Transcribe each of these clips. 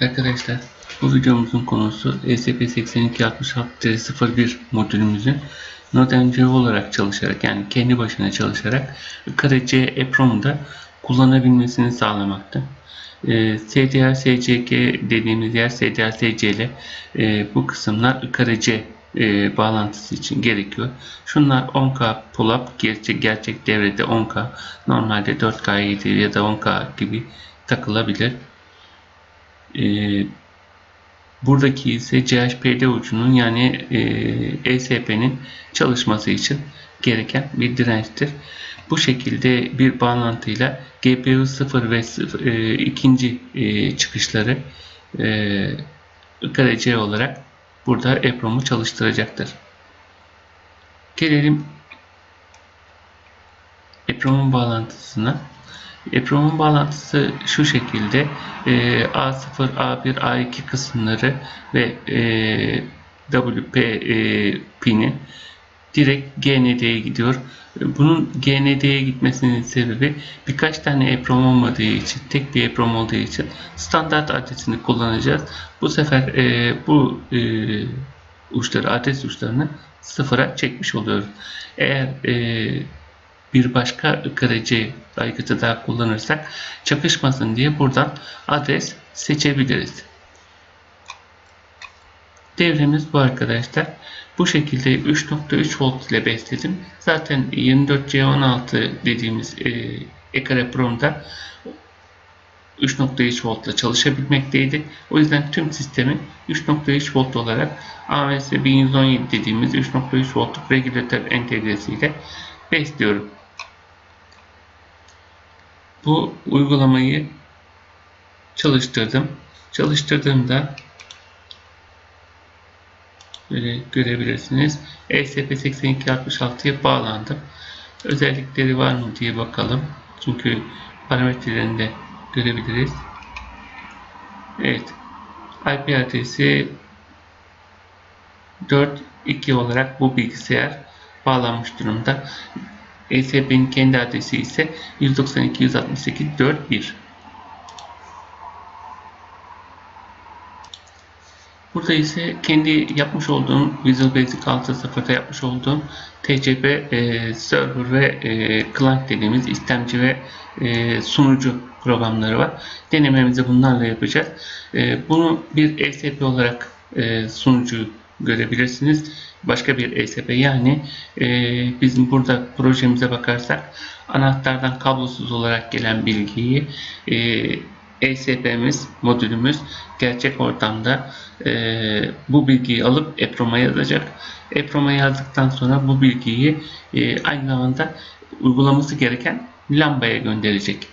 Arkadaşlar bu videomuzun konusu E ESP8266-01 modülümüzün NodeMCU olarak çalışarak yani kendi başına çalışarak KRC EPROM'da kullanabilmesini sağlamakta. E, SDR SCG dediğimiz yer SDR SC ile e, bu kısımlar KRC e, bağlantısı için gerekiyor. Şunlar 10K pull-up gerçek, gerçek devrede 10K normalde 4K ya da 10K gibi takılabilir. Ee, buradaki ise CHPD ucunun yani e, ESP'nin çalışması için gereken bir dirençtir. Bu şekilde bir bağlantıyla GPU 0 ve 0, e, ikinci e, çıkışları e, olarak burada EPROM'u çalıştıracaktır. Gelelim EPROM'un bağlantısına. EPROM'un bağlantısı şu şekilde e, A0, A1, A2 kısımları ve e, WP e, pini direkt GND'ye gidiyor. Bunun GND'ye gitmesinin sebebi birkaç tane EPROM olmadığı için, tek bir EPROM olduğu için standart adresini kullanacağız. Bu sefer e, bu e, uçları, adres uçlarını sıfıra çekmiş oluyoruz. Eğer e, bir başka kırıcı aygıtı daha kullanırsak çakışmasın diye buradan adres seçebiliriz. Devremiz bu arkadaşlar. Bu şekilde 3.3 volt ile besledim. Zaten 24C16 dediğimiz e, Ekara Pro'da 3.3 volt ile çalışabilmekteydi. O yüzden tüm sistemi 3.3 volt olarak AMS 1117 dediğimiz 3.3 voltluk regülatör entegresiyle besliyorum. Bu uygulamayı çalıştırdım. Çalıştırdığımda böyle görebilirsiniz. E ESP8266'ya bağlandım. Özellikleri var mı diye bakalım. Çünkü parametrelerini de görebiliriz. Evet. IP adresi 4.2 olarak bu bilgisayar bağlanmış durumda. ESP'nin kendi adresi ise 192.168.4.1 Burada ise kendi yapmış olduğum Visual Basic 6.0'da yapmış olduğum TCP e, server ve e, client dediğimiz istemci ve e, sunucu programları var. Denememizi bunlarla yapacağız. E, bunu bir ESP olarak e, sunucu görebilirsiniz. Başka bir ESP yani e, bizim burada projemize bakarsak anahtardan kablosuz olarak gelen bilgiyi e, ESP'miz, modülümüz gerçek ortamda e, bu bilgiyi alıp EPROM'a yazacak. EPROM'a yazdıktan sonra bu bilgiyi e, aynı zamanda uygulaması gereken lambaya gönderecek.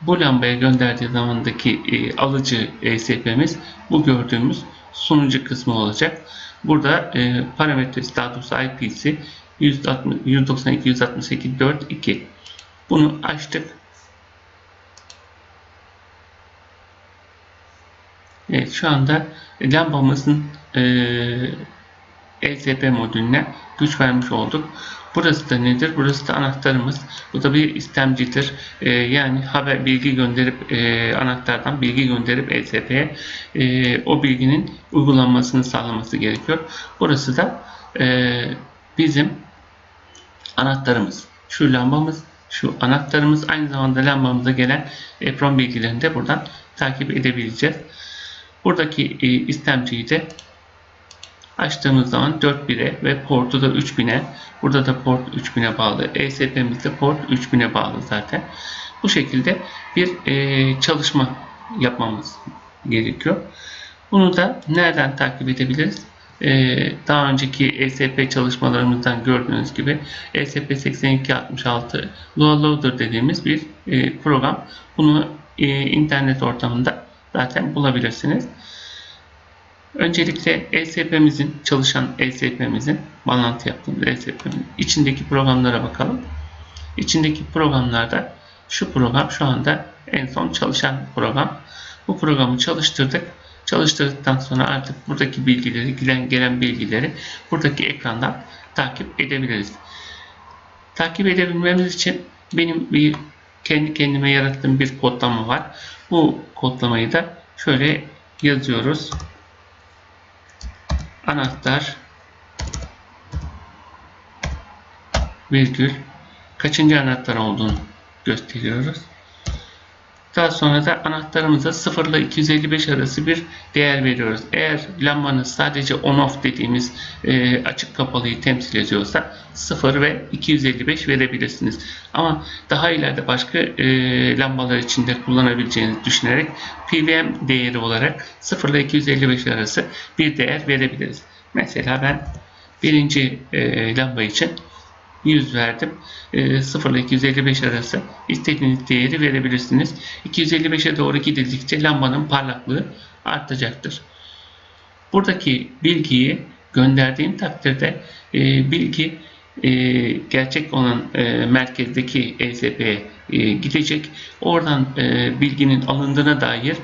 Bu lambaya gönderdiği zamandaki e, alıcı ESP'miz bu gördüğümüz sunucu kısmı olacak. Burada e, parametre doğrusu IP'si 192.168.4.2 bunu açtık. Evet şu anda lambamızın e, ESP modülüne güç vermiş olduk. Burası da nedir? Burası da anahtarımız. Bu da bir istemcidir. E, yani haber bilgi gönderip e, anahtardan bilgi gönderip ESP'ye e, o bilginin uygulanmasını sağlaması gerekiyor. Burası da e, bizim anahtarımız. Şu lambamız, şu anahtarımız aynı zamanda lambamıza gelen EPROM bilgilerini de buradan takip edebileceğiz. Buradaki e, istemciyi de açtığımız zaman 4.1'e ve portu da 3000'e burada da port 3000'e bağlı. ESP'miz de port 3000'e bağlı zaten. Bu şekilde bir e, çalışma yapmamız gerekiyor. Bunu da nereden takip edebiliriz? Ee, daha önceki ESP çalışmalarımızdan gördüğünüz gibi E ESP8266 Load Loader dediğimiz bir e, program. Bunu e, internet ortamında zaten bulabilirsiniz. Öncelikle ESP'mizin çalışan ESP'mizin bağlantı yaptığımız ESP'nin içindeki programlara bakalım. İçindeki programlarda şu program şu anda en son çalışan program. Bu programı çalıştırdık. Çalıştırdıktan sonra artık buradaki bilgileri, gelen, gelen bilgileri buradaki ekrandan takip edebiliriz. Takip edebilmemiz için benim bir kendi kendime yarattığım bir kodlama var. Bu kodlamayı da şöyle yazıyoruz. Anahtar virgül kaçıncı anahtar olduğunu gösteriyoruz. Daha sonra da anahtarımıza 0 ile 255 arası bir değer veriyoruz. Eğer lambanız sadece on off dediğimiz e, açık kapalıyı temsil ediyorsa 0 ve 255 verebilirsiniz. Ama daha ileride başka e, lambalar içinde kullanabileceğinizi düşünerek PWM değeri olarak 0 ile 255 arası bir değer verebiliriz. Mesela ben birinci e, lamba için 100 verdim. E, 0 ile 255 arası istediğiniz değeri verebilirsiniz. 255'e doğru gidildikçe lambanın parlaklığı artacaktır. Buradaki bilgiyi gönderdiğim takdirde e, bilgi e, gerçek olan e, merkezdeki ESP'ye gidecek. Oradan bilginin alındığına dair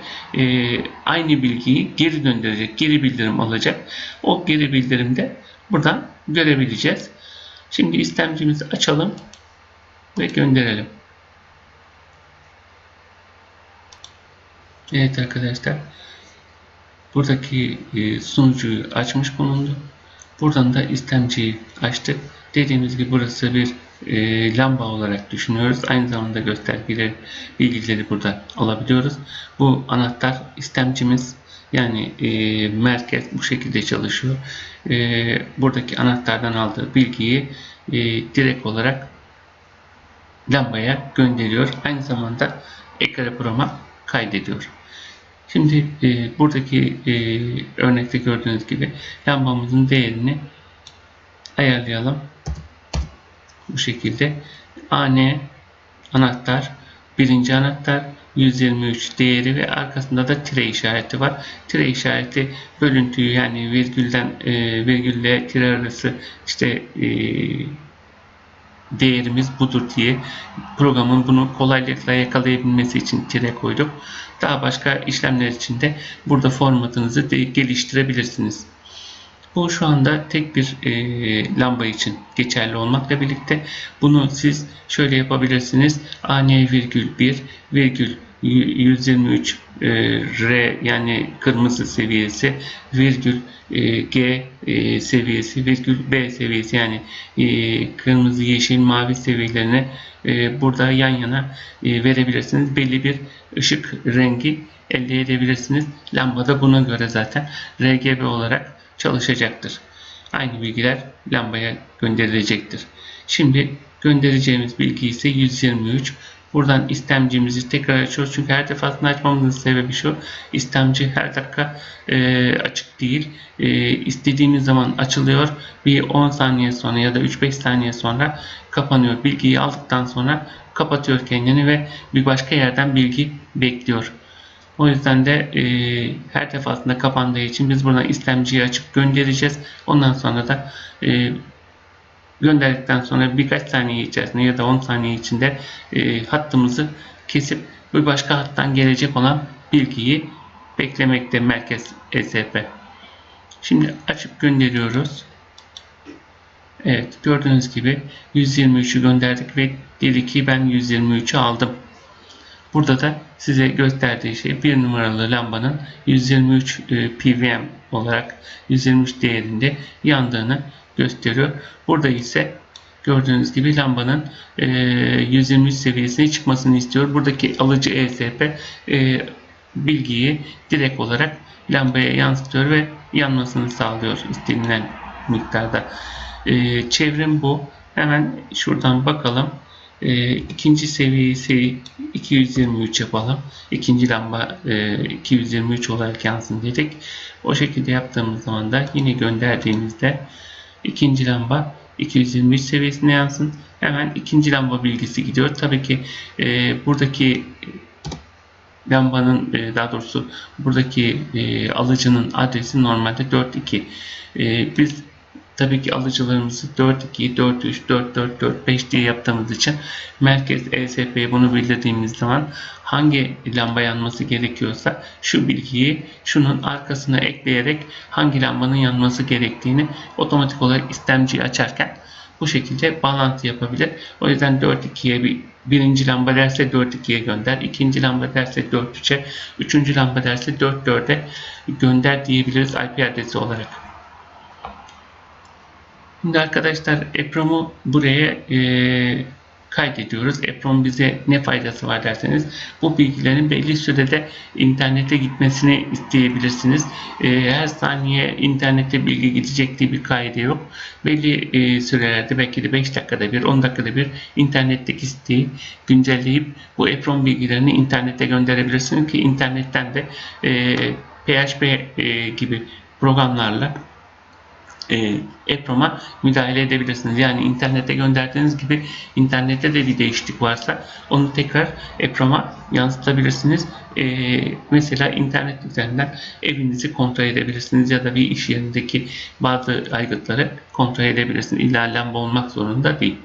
aynı bilgiyi geri gönderecek, geri bildirim alacak. O geri bildirimde buradan görebileceğiz. Şimdi istemcimizi açalım ve gönderelim. Evet arkadaşlar. Buradaki e, sunucuyu açmış bulundu. Buradan da istemciyi açtık. Dediğimiz gibi burası bir e, lamba olarak düşünüyoruz. Aynı zamanda göstergeleri, bilgileri burada alabiliyoruz. Bu anahtar istemcimiz yani e, merkez bu şekilde çalışıyor. E, buradaki anahtardan aldığı bilgiyi e, direkt olarak lambaya gönderiyor. Aynı zamanda ekran programa kaydediyor. Şimdi e, buradaki e, örnekte gördüğünüz gibi lambamızın değerini ayarlayalım. Bu şekilde AN anahtar birinci anahtar 123 değeri ve arkasında da tire işareti var. Tire işareti bölüntüyü yani virgülden e, virgülle tire arası işte e, değerimiz budur diye programın bunu kolaylıkla yakalayabilmesi için tire koyduk. Daha başka işlemler için de burada formatınızı geliştirebilirsiniz. Bu şu anda tek bir e, lamba için geçerli olmakla birlikte bunu siz şöyle yapabilirsiniz. AN virgül 1 virgül 123 e, R yani kırmızı seviyesi virgül e, G e, seviyesi virgül B seviyesi yani e, kırmızı yeşil mavi seviyelerine e, burada yan yana e, verebilirsiniz. Belli bir ışık rengi elde edebilirsiniz. Lambada buna göre zaten RGB olarak çalışacaktır. Aynı bilgiler lambaya gönderilecektir. Şimdi göndereceğimiz bilgi ise 123. Buradan istemcimizi tekrar açıyoruz. Çünkü her defasında açmamızın sebebi şu. İstemci her dakika e, açık değil. E, istediğimiz zaman açılıyor. Bir 10 saniye sonra ya da 3-5 saniye sonra kapanıyor. Bilgiyi aldıktan sonra kapatıyor kendini ve bir başka yerden bilgi bekliyor. O yüzden de e, her defasında kapandığı için biz buradan istemciyi açıp göndereceğiz. Ondan sonra da e, gönderdikten sonra birkaç saniye içerisinde ya da 10 saniye içinde e, hattımızı kesip bir başka hattan gelecek olan bilgiyi beklemekte merkez ESP. Şimdi açıp gönderiyoruz. Evet gördüğünüz gibi 123'ü gönderdik ve dedi ki ben 123'ü aldım. Burada da size gösterdiği şey bir numaralı lambanın 123 e, PWM olarak 123 değerinde yandığını gösteriyor. Burada ise gördüğünüz gibi lambanın e, 123 seviyesine çıkmasını istiyor. Buradaki alıcı ESP e, bilgiyi direkt olarak lambaya yansıtıyor ve yanmasını sağlıyor istenilen miktarda. E, çevrim bu. Hemen şuradan bakalım. E, ikinci seviyeyi 223 yapalım. İkinci lamba e, 223 olarak yansın dedik. O şekilde yaptığımız zaman da yine gönderdiğimizde ikinci lamba 223 seviyesine yansın. Hemen ikinci lamba bilgisi gidiyor. Tabii ki e, buradaki lambanın e, daha doğrusu buradaki e, alıcının adresi normalde 42. E, biz tabii ki alıcılarımızı 4.2, 4.3, 4.4, 4.5 diye yaptığımız için merkez ESP'ye bunu bildirdiğimiz zaman hangi lamba yanması gerekiyorsa şu bilgiyi şunun arkasına ekleyerek hangi lambanın yanması gerektiğini otomatik olarak istemciyi açarken bu şekilde bağlantı yapabilir. O yüzden 4.2'ye bir birinci lamba derse 4.2'ye gönder, ikinci lamba derse 4.3'e, üçüncü lamba derse 4.4'e gönder diyebiliriz IP adresi olarak. Şimdi arkadaşlar EPROM'u buraya e, kaydediyoruz. EPROM bize ne faydası var derseniz bu bilgilerin belli sürede internete gitmesini isteyebilirsiniz. E, her saniye internete bilgi gidecek diye bir kaide yok. Belli e, sürelerde belki de 5 dakikada bir 10 dakikada bir internetteki siteyi güncelleyip bu EPROM bilgilerini internete gönderebilirsiniz ki internetten de e, PHP e, gibi programlarla EPROM'a müdahale edebilirsiniz. Yani internete gönderdiğiniz gibi internette de bir değişiklik varsa onu tekrar EPROM'a yansıtabilirsiniz. E, mesela internet üzerinden evinizi kontrol edebilirsiniz ya da bir iş yerindeki bazı aygıtları kontrol edebilirsiniz. İlla lamba olmak zorunda değil.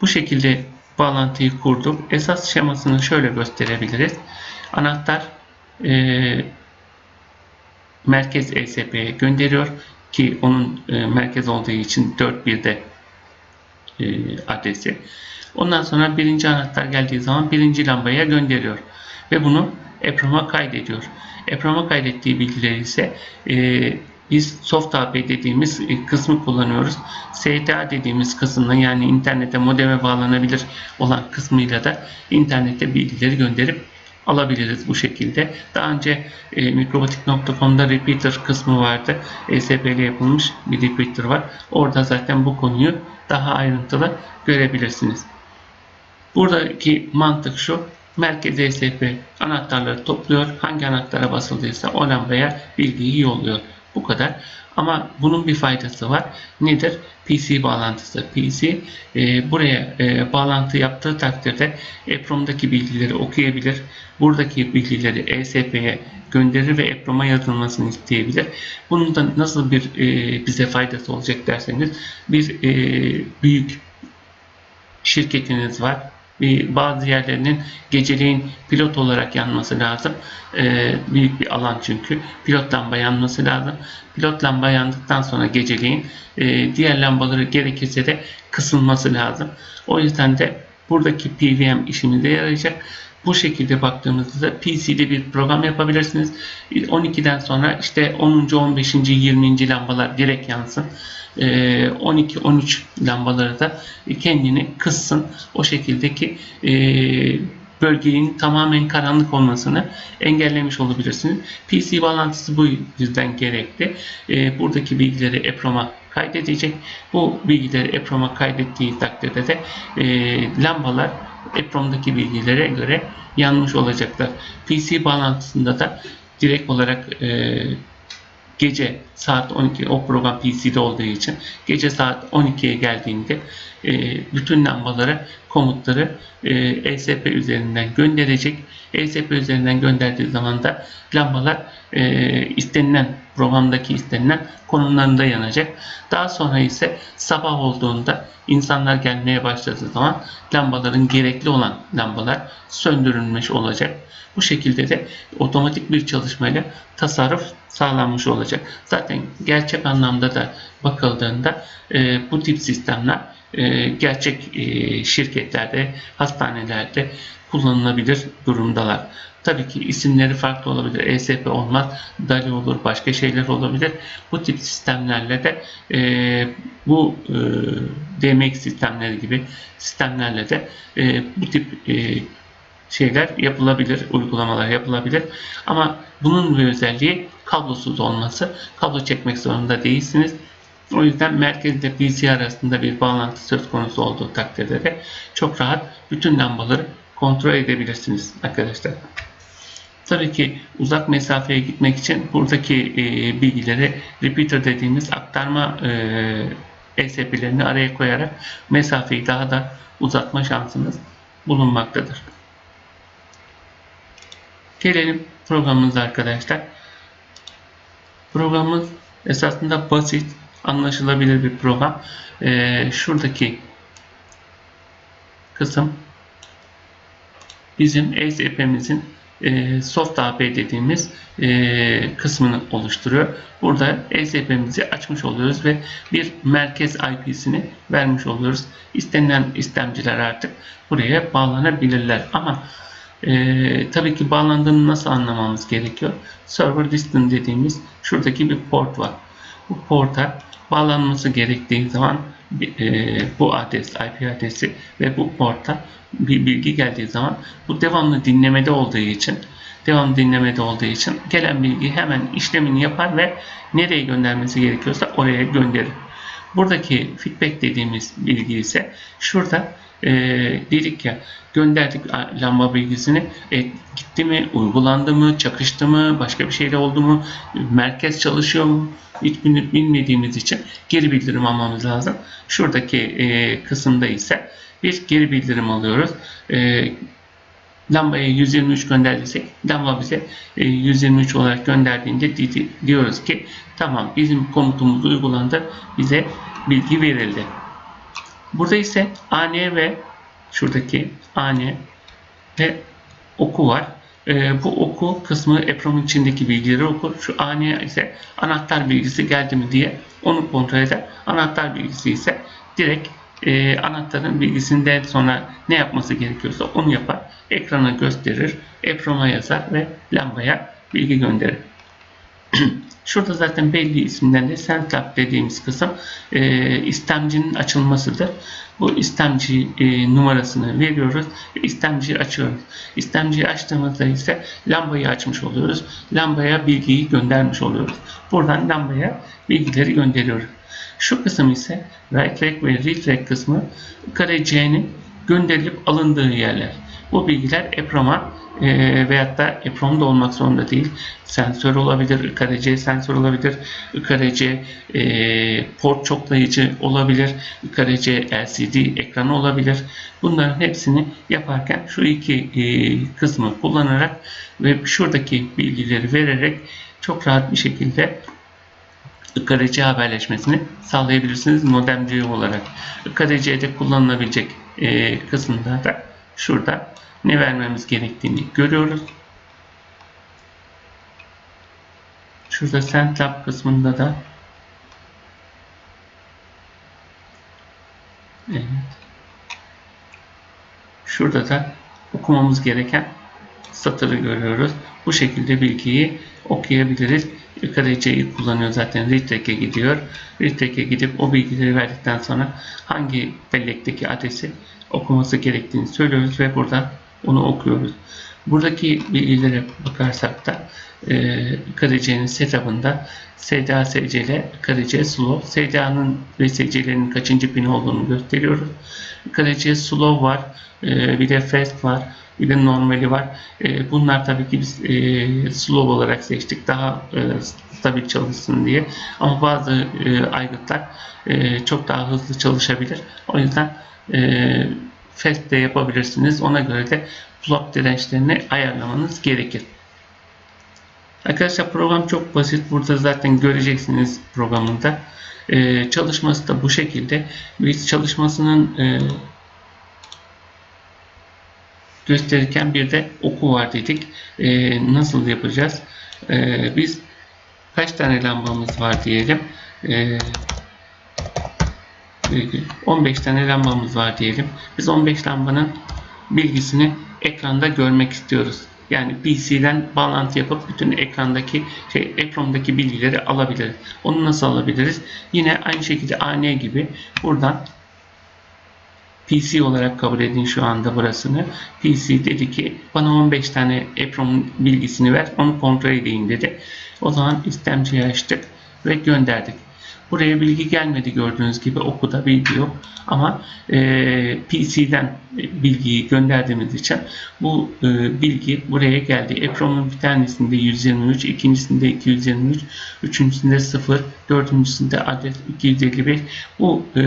Bu şekilde bağlantıyı kurduk. Esas şemasını şöyle gösterebiliriz. Anahtar e, merkez ESP'ye gönderiyor ki onun e, merkez olduğu için 4.1'de e, adresi. Ondan sonra birinci anahtar geldiği zaman birinci lambaya gönderiyor ve bunu EPROM'a kaydediyor. EPROM'a kaydettiği bilgileri ise e, biz soft AP dediğimiz e, kısmı kullanıyoruz. STA dediğimiz kısımla yani internete modeme bağlanabilir olan kısmıyla da internete bilgileri gönderip alabiliriz bu şekilde. Daha önce e, mikrobatik.com'da repeater kısmı vardı. ESP'li yapılmış bir repeater var. Orada zaten bu konuyu daha ayrıntılı görebilirsiniz. Buradaki mantık şu. Merkez ESP anahtarları topluyor. Hangi anahtara basıldıysa o lambaya bilgiyi yolluyor. Bu kadar. Ama bunun bir faydası var. Nedir? PC bağlantısı. PC e, buraya e, bağlantı yaptığı takdirde EPROM'daki bilgileri okuyabilir. Buradaki bilgileri ESP'ye gönderir ve EPROM'a yazılmasını isteyebilir. Bunun da nasıl bir e, bize faydası olacak derseniz bir e, büyük şirketiniz var bir bazı yerlerinin geceleyin pilot olarak yanması lazım. Ee, büyük bir alan çünkü. Pilot lamba yanması lazım. Pilot lamba yandıktan sonra geceleyin e, diğer lambaları gerekirse de kısılması lazım. O yüzden de buradaki PVM işimize yarayacak. Bu şekilde baktığımızda PC'de bir program yapabilirsiniz. 12'den sonra işte 10. 15. 20. lambalar direkt yansın. 12-13 e, lambaları da kendini kıssın. O şekildeki e, bölgenin tamamen karanlık olmasını engellemiş olabilirsiniz. PC bağlantısı bu yüzden gerekli. E, buradaki bilgileri EPROM'a kaydedecek. Bu bilgileri EPROM'a kaydettiği takdirde de lambalar EPROM'daki bilgilere göre yanmış olacaklar. PC bağlantısında da direkt olarak e, gece saat 12 o program PC'de olduğu için gece saat 12'ye geldiğinde e, bütün lambalara komutları e, ESP üzerinden gönderecek. ESP üzerinden gönderdiği zaman da lambalar e, istenilen programdaki istenilen konumlarında yanacak. Daha sonra ise sabah olduğunda insanlar gelmeye başladığı zaman lambaların gerekli olan lambalar söndürülmüş olacak. Bu şekilde de otomatik bir çalışmayla tasarruf sağlanmış olacak. Zaten gerçek anlamda da bakıldığında e, bu tip sistemler e, gerçek e, şirketlerde, hastanelerde kullanılabilir durumdalar. Tabii ki isimleri farklı olabilir. ESP olmaz, DALI olur, başka şeyler olabilir. Bu tip sistemlerle de e, bu e, DMX sistemleri gibi sistemlerle de e, bu tip e, şeyler yapılabilir, uygulamalar yapılabilir. Ama bunun bir özelliği kablosuz olması. Kablo çekmek zorunda değilsiniz. O yüzden merkezde PC arasında bir bağlantı söz konusu olduğu takdirde de çok rahat bütün lambaları kontrol edebilirsiniz arkadaşlar. Tabii ki uzak mesafeye gitmek için buradaki e, bilgileri repeater dediğimiz aktarma e, ESP'lerini araya koyarak mesafeyi daha da uzatma şansınız bulunmaktadır. Gelelim programımıza arkadaşlar. Programımız esasında basit, anlaşılabilir bir program. Ee, şuradaki kısım bizim ESP'mizin e, soft AP dediğimiz e, kısmını oluşturuyor. Burada ESP'mizi açmış oluyoruz ve bir merkez IP'sini vermiş oluyoruz. İstenilen istemciler artık buraya bağlanabilirler. Ama e, tabii ki bağlandığını nasıl anlamamız gerekiyor? Server distance dediğimiz şuradaki bir port var. Bu porta bağlanması gerektiği zaman e, bu adres, IP adresi ve bu porta bir bilgi geldiği zaman bu devamlı dinlemede olduğu için devam dinlemede olduğu için gelen bilgi hemen işlemini yapar ve nereye göndermesi gerekiyorsa oraya gönderir. Buradaki feedback dediğimiz bilgi ise şurada e, dedik ya gönderdik lamba bilgisini e, gitti mi, uygulandı mı, çakıştı mı, başka bir şeyle oldu mu, merkez çalışıyor mu hiç bilmediğimiz için geri bildirim almamız lazım. Şuradaki e, kısımda ise bir geri bildirim alıyoruz. E, lambaya 123 gönderdiysek lamba bize e, 123 olarak gönderdiğinde di- diyoruz ki tamam bizim komutumuz uygulandı bize bilgi verildi. Burada ise AN ve şuradaki AN ve oku var. E, bu oku kısmı EPROM'un içindeki bilgileri okur. Şu AN ise anahtar bilgisi geldi mi diye onu kontrol eder. Anahtar bilgisi ise direkt e, anahtarın bilgisinden sonra ne yapması gerekiyorsa onu yapar. Ekrana gösterir, EPROM'a yazar ve lambaya bilgi gönderir. Şurada zaten belli isimden de SendLab dediğimiz kısım e, istemcinin açılmasıdır. Bu istemci e, numarasını veriyoruz ve istemciyi açıyoruz. İstemciyi açtığımızda ise lambayı açmış oluyoruz. Lambaya bilgiyi göndermiş oluyoruz. Buradan lambaya bilgileri gönderiyoruz. Şu kısım ise write track ve read track kısmı kare C'nin gönderilip alındığı yerler. Bu bilgiler EPROM'a e, veyahut da EPROM'da olmak zorunda değil. Sensör olabilir, IKRC sensör olabilir, IKRC e, port çoklayıcı olabilir, IKRC LCD ekranı olabilir. Bunların hepsini yaparken şu iki e, kısmı kullanarak ve şuradaki bilgileri vererek çok rahat bir şekilde IKRC haberleşmesini sağlayabilirsiniz modemci olarak. IKRC'de kullanılabilecek e, kısımda da şurada ne vermemiz gerektiğini görüyoruz. Şurada SendLab kısmında da evet. Şurada da okumamız gereken satırı görüyoruz. Bu şekilde bilgiyi okuyabiliriz. IKRC'yi kullanıyor zaten Retrack'e gidiyor. Retrack'e gidip o bilgileri verdikten sonra hangi bellekteki adresi okuması gerektiğini söylüyoruz ve burada onu okuyoruz. Buradaki bilgilere bakarsak da e, KDC'nin setup'ında SDA SCL, KDC slow, SDA'nın ve SCL'nin kaçıncı pin olduğunu gösteriyoruz. KDC slow var, e, bir de fast var, bir de normali var. E, bunlar tabii ki biz e, slow olarak seçtik daha e, stabil çalışsın diye. Ama bazı e, aygıtlar e, çok daha hızlı çalışabilir. O yüzden e, fast de yapabilirsiniz. Ona göre de plug dirençlerini ayarlamanız gerekir. Arkadaşlar program çok basit. Burada zaten göreceksiniz programında. Ee, çalışması da bu şekilde. Biz çalışmasının e, gösterirken bir de oku var dedik. E, nasıl yapacağız? E, biz kaç tane lambamız var diyelim. E, 15 tane lambamız var diyelim. Biz 15 lambanın bilgisini ekranda görmek istiyoruz. Yani PC'den bağlantı yapıp bütün ekrandaki şey EPROM'daki bilgileri alabiliriz. Onu nasıl alabiliriz? Yine aynı şekilde AN gibi buradan PC olarak kabul edin şu anda burasını. PC dedi ki bana 15 tane EPROM bilgisini ver onu kontrol edeyim dedi. O zaman istemciyi açtık ve gönderdik. Buraya bilgi gelmedi gördüğünüz gibi okuda bilgi yok. Ama e, PC'den bilgiyi gönderdiğimiz için bu e, bilgi buraya geldi. EPROM'un bir tanesinde 123, ikincisinde 223, üçüncüsünde 0, dördüncüsünde adet 255. Bu e,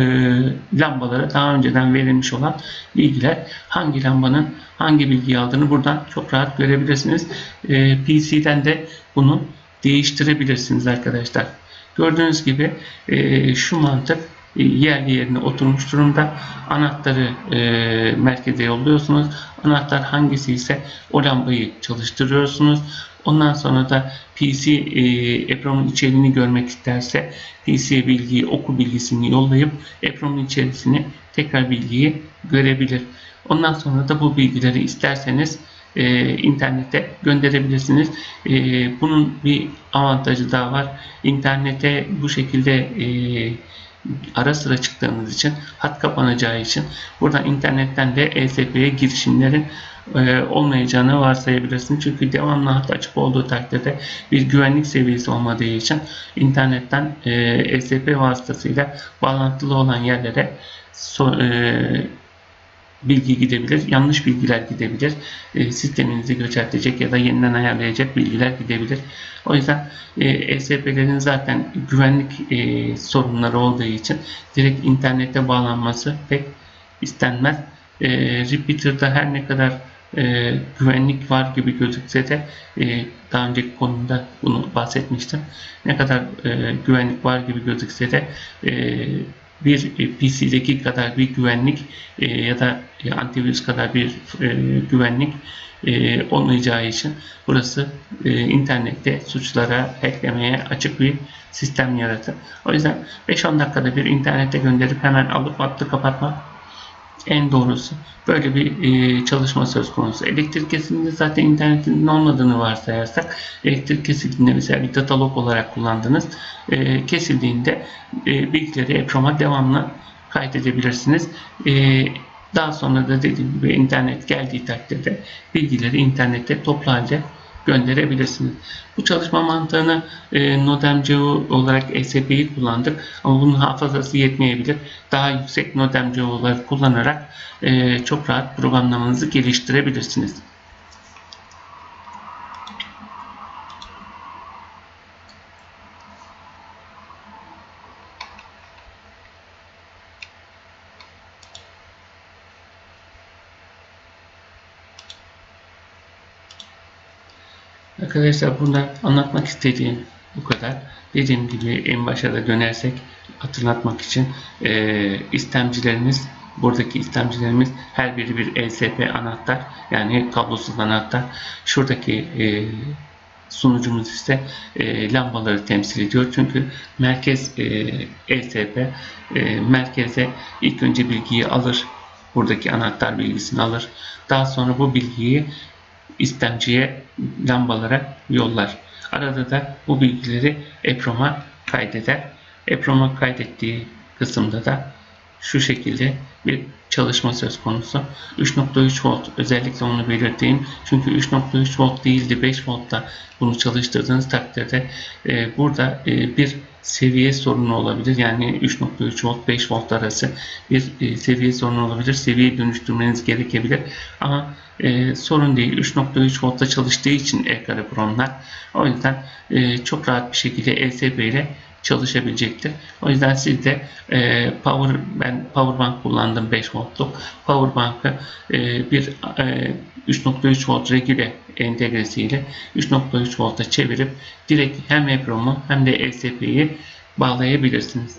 lambalara daha önceden verilmiş olan bilgiler hangi lambanın hangi bilgiyi aldığını buradan çok rahat görebilirsiniz. E, PC'den de bunu değiştirebilirsiniz arkadaşlar. Gördüğünüz gibi e, şu mantık e, yerli yerine oturmuş durumda. Anahtarı e, merkeze yolluyorsunuz. Anahtar hangisi ise o lambayı çalıştırıyorsunuz. Ondan sonra da PC e, EPROM'un içeriğini görmek isterse PC bilgiyi oku bilgisini yollayıp EPROM'un içerisini tekrar bilgiyi görebilir. Ondan sonra da bu bilgileri isterseniz e, internete gönderebilirsiniz. E, bunun bir avantajı daha var. İnternete bu şekilde e, ara sıra çıktığınız için hat kapanacağı için buradan internetten de ESP'ye girişimlerin e, olmayacağını varsayabilirsiniz. Çünkü devamlı hat açık olduğu takdirde bir güvenlik seviyesi olmadığı için internetten e, ESP vasıtasıyla bağlantılı olan yerlere so, e, bilgi gidebilir, yanlış bilgiler gidebilir, e, sisteminizi göçertecek ya da yeniden ayarlayacak bilgiler gidebilir. O yüzden e, ESP'lerin zaten güvenlik e, sorunları olduğu için direkt internete bağlanması pek istenmez. E, Repeater'da her ne kadar e, güvenlik var gibi gözükse de e, daha önceki konumda bunu bahsetmiştim. Ne kadar e, güvenlik var gibi gözükse de e, bir PC'deki kadar bir güvenlik e, ya da e, antivirüs kadar bir e, güvenlik e, olmayacağı için burası e, internette suçlara hacklemeye açık bir sistem yaratır. O yüzden 5-10 dakikada bir internete gönderip hemen alıp hattı kapatmak en doğrusu. Böyle bir e, çalışma söz konusu. Elektrik kesildiğinde zaten internetin olmadığını varsayarsak elektrik kesildiğinde mesela bir datalog olarak kullandınız. E, kesildiğinde e, bilgileri EPROM'a devamlı kaydedebilirsiniz. E, daha sonra da dediğim gibi internet geldiği takdirde bilgileri internette toplu halde gönderebilirsiniz. Bu çalışma mantığını e, NodeMCU olarak ESP'yi kullandık ama bunun hafızası yetmeyebilir. Daha yüksek NodeMCU'ları kullanarak e, çok rahat programlamanızı geliştirebilirsiniz. Arkadaşlar burada anlatmak istediğim bu kadar. Dediğim gibi en başa da dönersek hatırlatmak için e, istemcilerimiz buradaki istemcilerimiz her biri bir ESP anahtar yani kablosuz anahtar. Şuradaki e, sunucumuz ise e, lambaları temsil ediyor. Çünkü merkez e, ESP e, merkeze ilk önce bilgiyi alır. Buradaki anahtar bilgisini alır. Daha sonra bu bilgiyi istemciye lambalara yollar. Arada da bu bilgileri EPROM'a kaydeder. EPROM'a kaydettiği kısımda da şu şekilde bir çalışma söz konusu. 3.3 volt özellikle onu belirteyim. Çünkü 3.3 volt değildi 5 voltta bunu çalıştırdığınız takdirde e, burada e, bir seviye sorunu olabilir. Yani 3.3 volt 5 volt arası bir e, seviye sorunu olabilir. Seviye dönüştürmeniz gerekebilir. Ama e, sorun değil. 3.3 voltta çalıştığı için e-kare Pro'nlar. O yüzden e, çok rahat bir şekilde ESP ile çalışabilecektir. O yüzden siz de e, power ben powerbank kullandım 5 voltluk. Powerbank'ı e, bir e, 3.3 volt regüle entegresiyle 3.3 volta çevirip direkt hem EPROM'u hem de ESP'yi bağlayabilirsiniz.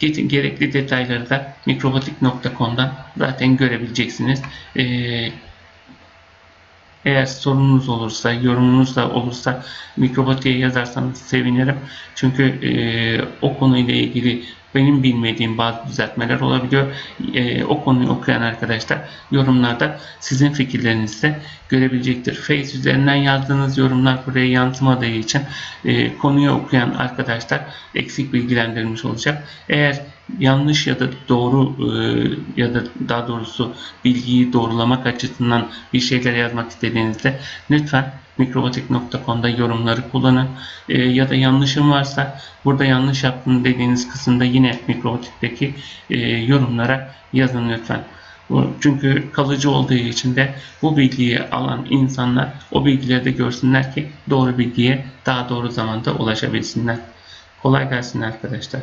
Gerekli detayları da mikrobatik.com'dan zaten görebileceksiniz. Ee, eğer sorunuz olursa, yorumunuz da olursa Mikrobatik'e yazarsanız sevinirim. Çünkü e, o konuyla ilgili benim bilmediğim bazı düzeltmeler olabiliyor. E, o konuyu okuyan arkadaşlar yorumlarda sizin fikirlerinizi de görebilecektir. Face üzerinden yazdığınız yorumlar buraya yansımadığı için e, konuyu okuyan arkadaşlar eksik bilgilendirilmiş olacak. Eğer yanlış ya da doğru e, ya da daha doğrusu bilgiyi doğrulamak açısından bir şeyler yazmak istediğinizde lütfen mikrobatik.com'da yorumları kullanın. E, ya da yanlışım varsa burada yanlış yaptım dediğiniz kısımda yine mikrobatik'teki e, yorumlara yazın lütfen. Çünkü kalıcı olduğu için de bu bilgiyi alan insanlar o bilgileri de görsünler ki doğru bilgiye daha doğru zamanda ulaşabilsinler. Kolay gelsin arkadaşlar.